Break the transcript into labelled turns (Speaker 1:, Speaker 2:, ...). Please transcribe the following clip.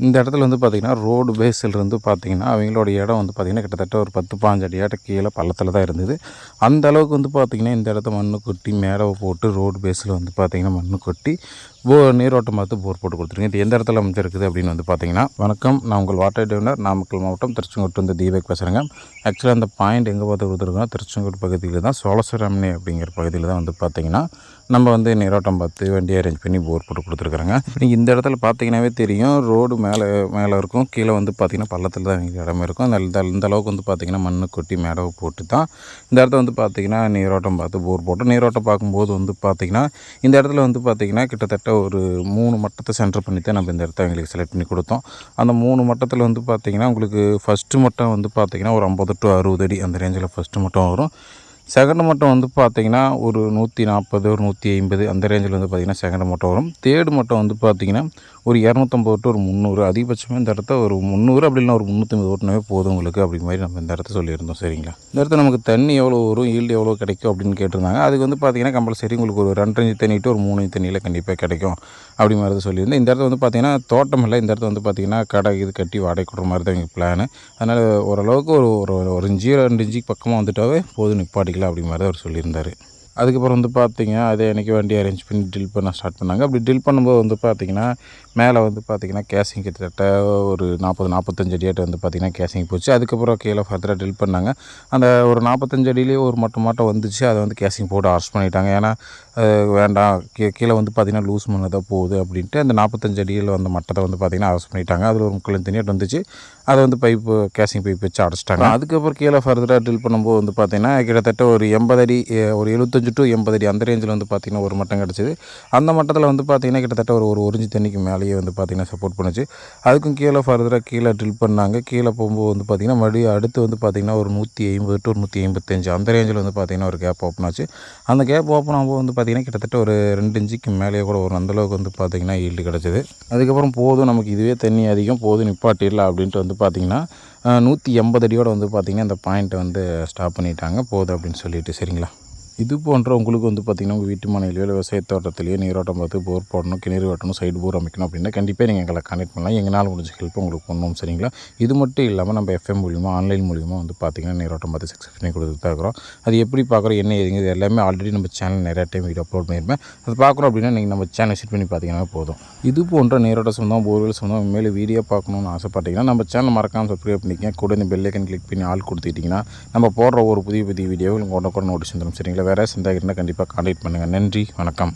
Speaker 1: இந்த இடத்துல வந்து பார்த்திங்கன்னா ரோடு பேஸில் இருந்து பார்த்திங்கன்னா அவங்களோட இடம் வந்து பார்த்திங்கன்னா கிட்டத்தட்ட ஒரு பத்து பாஞ்சு அடியாட்ட கீழே பள்ளத்தில் தான் இருந்தது. அந்த அளவுக்கு வந்து பார்த்திங்கன்னா இந்த இடத்த மண்ணு கொட்டி மேலே போட்டு ரோடு பேஸில் வந்து பார்த்திங்கன்னா மண்ணு கொட்டி போ நீரோட்டம் பார்த்து போர் போட்டு கொடுத்துருங்க இது எந்த இடத்துல அமைஞ்சிருக்குது அப்படின்னு வந்து பார்த்தீங்கன்னா வணக்கம். நான் உங்கள் வாட்டர் டிவினர் நாமக்கல் மாவட்டம் திருச்செங்கோட்டு வந்து தீபக் பேசுகிறேங்க ஆக்சுவலாக அந்த பாயிண்ட் எங்கே பார்த்து கொடுத்துருக்கோம் திருச்செங்கோட்டு பகுதியில் தான் சோழசுரமணி அப்படிங்கிற பகுதியில் தான் வந்து பார்த்தீங்கன்னா நம்ம வந்து நீரோட்டம் பார்த்து வண்டி அரேஞ்ச் பண்ணி போர் போட்டு கொடுத்துருக்குறாங்க. நீங்கள் இந்த இடத்துல பார்த்தீங்கன்னாவே தெரியும் ரோடு மேலே மேலே இருக்கும். கீழே வந்து பார்த்தீங்கன்னா பள்ளத்தில் தான் எங்களுக்கு இடம் இருக்கும். அந்த இந்த- அளவுக்கு வந்து பார்த்தீங்கன்னா மண் கொட்டி மேடவை போட்டு தான் இந்த இடத்த வந்து பார்த்தீங்கன்னா நீரோட்டம் பார்த்து போர் போட்டு நீரோட்டம் பார்க்கும்போது வந்து பார்த்தீங்கன்னா இந்த இடத்துல வந்து பார்த்தீங்கன்னா கிட்டத்தட்ட ஒரு மூணு மட்டத்தை சென்டர் பண்ணி தான் நம்ம இந்த இடத்த எங்களுக்கு செலக்ட் பண்ணி கொடுத்தோம். அந்த மூணு மட்டத்தில் வந்து பார்த்திங்கன்னா உங்களுக்கு ஃபஸ்ட்டு மட்டம் வந்து பார்த்தீங்கன்னா ஒரு ஐம்பது டு அறுபது அடி அந்த ரேஞ்சில் ஃபஸ்ட்டு மட்டம் வரும். செகண்ட் மட்டம் வந்து பார்த்திங்கன்னா ஒரு நூற்றி நாற்பது ஒரு நூற்றி ஐம்பது அந்த ரேஞ்சில் வந்து பார்த்திங்கன்னா செகண்ட் மட்டம் வரும். தேர்டு மட்டம் வந்து பார்த்தீங்கன்னா ஒரு இரநூத்தம்பது டு ஒரு முந்நூறு. அதிகபட்சமாக இந்த இடத்த ஒரு முந்நூறு அப்படின்னா ஒரு முந்நூற்றம்பது ஓட்டினாவே போதும் உங்களுக்கு அப்படி மாதிரி நம்ம இந்த இடத்த சொல்லியிருந்தோம். சரிங்களா? இந்த இடத்துல நமக்கு தண்ணி எவ்வளோ வரும் ஈல்டு எவ்வளோ கிடைக்கும் அப்படின்னு கேட்டிருந்தாங்க. அதுக்கு வந்து பார்த்திங்கன்னா கம்பல்சரி உங்களுக்கு ஒரு ரெண்டரை இன்ச்சு தண்ணி to ஒரு மூணு தண்ணியில் கண்டிப்பாக கிடைக்கும் அப்படி மாதிரி சொல்லியிருந்தேன். இந்த இடத்துல வந்து பார்த்தீங்கன்னா தோட்டம் இல்லை. இந்த இடத்துல வந்து பார்த்திங்கன்னா கடை இது கட்டி வாடகை கொடுற மாதிரி தான் எங்கள் பிளான் அதனால் ஓரளவுக்கு ஒரு ஒரு ஒரு இன்ச்சு ரெண்டு இன்ச்சு பக்கமாக வந்துட்டாவே போதும் நிப்பாட்டிக்கலாம். அப்படி மாதிரி தான் அவர் சொல்லியிருந்தார். அதுக்கப்புறம் வந்து பார்த்தீங்க அதே அன்றைக்கி வண்டி அரேஞ்ச் பண்ணி ட்ரில் பண்ண ஸ்டார்ட் பண்ணாங்க. அப்படி ட்ரில் பண்ணும்போது வந்து பார்த்தீங்கன்னா மேலே வந்து பார்த்தீங்கன்னா கேசிங் கிட்டத்தட்ட ஒரு நாற்பது நாற்பத்தஞ்சு அடியாட்ட வந்து பார்த்தீங்கன்னா கேசிங் போச்சு. அதுக்கப்புறம் கீழே ஃபர்தராக ட்ரில் பண்ணாங்க. அந்த ஒரு நாற்பத்தஞ்சு அடியிலேயே ஒரு மட்டம் மாட்டம் வந்துச்சு. அதை வந்து கேசிங் போட்டு அரெஸ்ட் பண்ணிட்டாங்க. ஏன்னா வேண்டாம். கீ கீழே வந்து பார்த்தீங்கன்னா லூஸ் பண்ண தான் போகுது அப்படின்ட்டு அந்த நாற்பத்தஞ்சு அடியில் வந்த மட்டத்தை வந்து பார்த்தீங்கன்னா அரெஸ்ட் பண்ணிட்டாங்க. அதில் ஒரு முக்கியம் தனியாட்டு வந்துச்சு. அதை வந்து பைப்பு கேசிங் பைப் வச்சு அடைச்சிட்டாங்க. அதுக்கப்புறம் கீழே ஃபர்தராக ட்ரில் பண்ணும்போது வந்து பார்த்தீங்கன்னா கிட்டத்தட்ட ஒரு எண்பது அடி ஒரு எழுபத்தஞ்சு டு எண்பது அடி அந்த ரேஞ்சில் வந்து பார்த்தீங்கன்னா ஒரு மட்டம் கிடச்சிது. அந்த மட்டத்தில் வந்து பார்த்திங்கன்னா கிட்டத்தட்ட ஒரு ஒரு ஒரிஞ்சு தண்ணிக்கு மேலேயே வந்து பார்த்திங்கன்னா சப்போர்ட் பண்ணுச்சு. அதுக்கும் கீழே ஃபர்தராக கீழே ட்ரில் பண்ணாங்க. கீழே போகும்போது வந்து பார்த்திங்கன்னா மறுபடியும் அடுத்து வந்து பார்த்தீங்கன்னா ஒரு நூற்றி ஐம்பது டு நூற்றி ஐம்பத்தஞ்சு அந்த ரேஞ்சில் வந்து பார்த்தீங்கன்னா ஒரு கேப் ஓப்பன் ஆச்சு. அந்த கேப் ஓப்பன் ஆகும்போது வந்து பார்த்திங்கன்னா கிட்டத்தட்ட ஒரு ரெண்டு இன்ச்சுக்கு மேலேயே கூட ஒரு அந்தளவுக்கு வந்து பார்த்தீங்கன்னா ஈல்டு கிடச்சிது. அதுக்கப்புறம் போதும் நமக்கு இதுவே தண்ணி அதிகம் போதும் நிப்பாட்டிடலாம் அப்படின்ட்டு வந்து பார்த்திங்கன்னா நூற்றி எண்பது அடியோடு வந்து பார்த்திங்கன்னா இந்த பாயிண்ட்டை வந்து ஸ்டாப் பண்ணிட்டாங்க. போதும் அப்படின்னு சொல்லிட்டு சரிங்களா? இது போன்ற உங்களுக்கு வந்து பார்த்திங்கன்னா உங்கள் வீட்டு மனையிலையோ இல்லை விவசாய தோட்டத்திலேயோ நீரோட்டம் பார்த்து போர் போடணும் கிணறு வெட்டணும் சைடு போர் அமைக்கணும் அப்படின்னா கண்டிப்பாக நீங்கள் எங்களை கான்டெக்ட் பண்ணலாம். எங்களால் முடிஞ்ச ஹெல்ப் உங்களுக்கு பண்ணுவோம் சரிங்களா? இது மட்டும் இல்லாமல் நம்ம எஃப்எம் மூலியமாக ஆன்லைன் மூலியமாக வந்து பார்த்திங்கன்னா நீரோட்டம் பார்த்து சக்ஸஸ் பண்ணி கொடுத்துட்டு தான் இருக்கிறோம். அது எப்படி பார்க்குறோம் என்ன எதுங்க இது எல்லாமே ஆல்ரெடி நம்ம சேனல் நிறைய டைம் வீடியோ அப்லோட் பண்ணியிருப்பேன். அது பார்க்குறோம் அப்படின்னா நீங்கள் நம்ம சேனல் விசிட் பண்ணி பார்த்தீங்கன்னா போதும். இது போன்ற நீரோட்ட சொந்தம் போர்வெல் சொந்தம் மேலே வீடியோ பார்க்கணும்னு ஆசைப்பட்டீங்கன்னா நம்ம சேனல் மறக்காமல் சப்ஸ்கிரைப் பண்ணிக்கங்க. கூட இந்த பெல்லைக்கன் கிளிக் பண்ணி ஆள் கொடுத்துக்கிட்டிங்கன்னா நம்ம போடுற ஒரு புதிய புதிய வீடியோ உங்களுக்கு உடனே கூட நோட்டீஸ் வந்துடும் சரிங்களா? வேறு சந்தேகம் இருந்தால் கண்டிப்பாக காண்டாக்ட் பண்ணுங்கள் நன்றி வணக்கம்.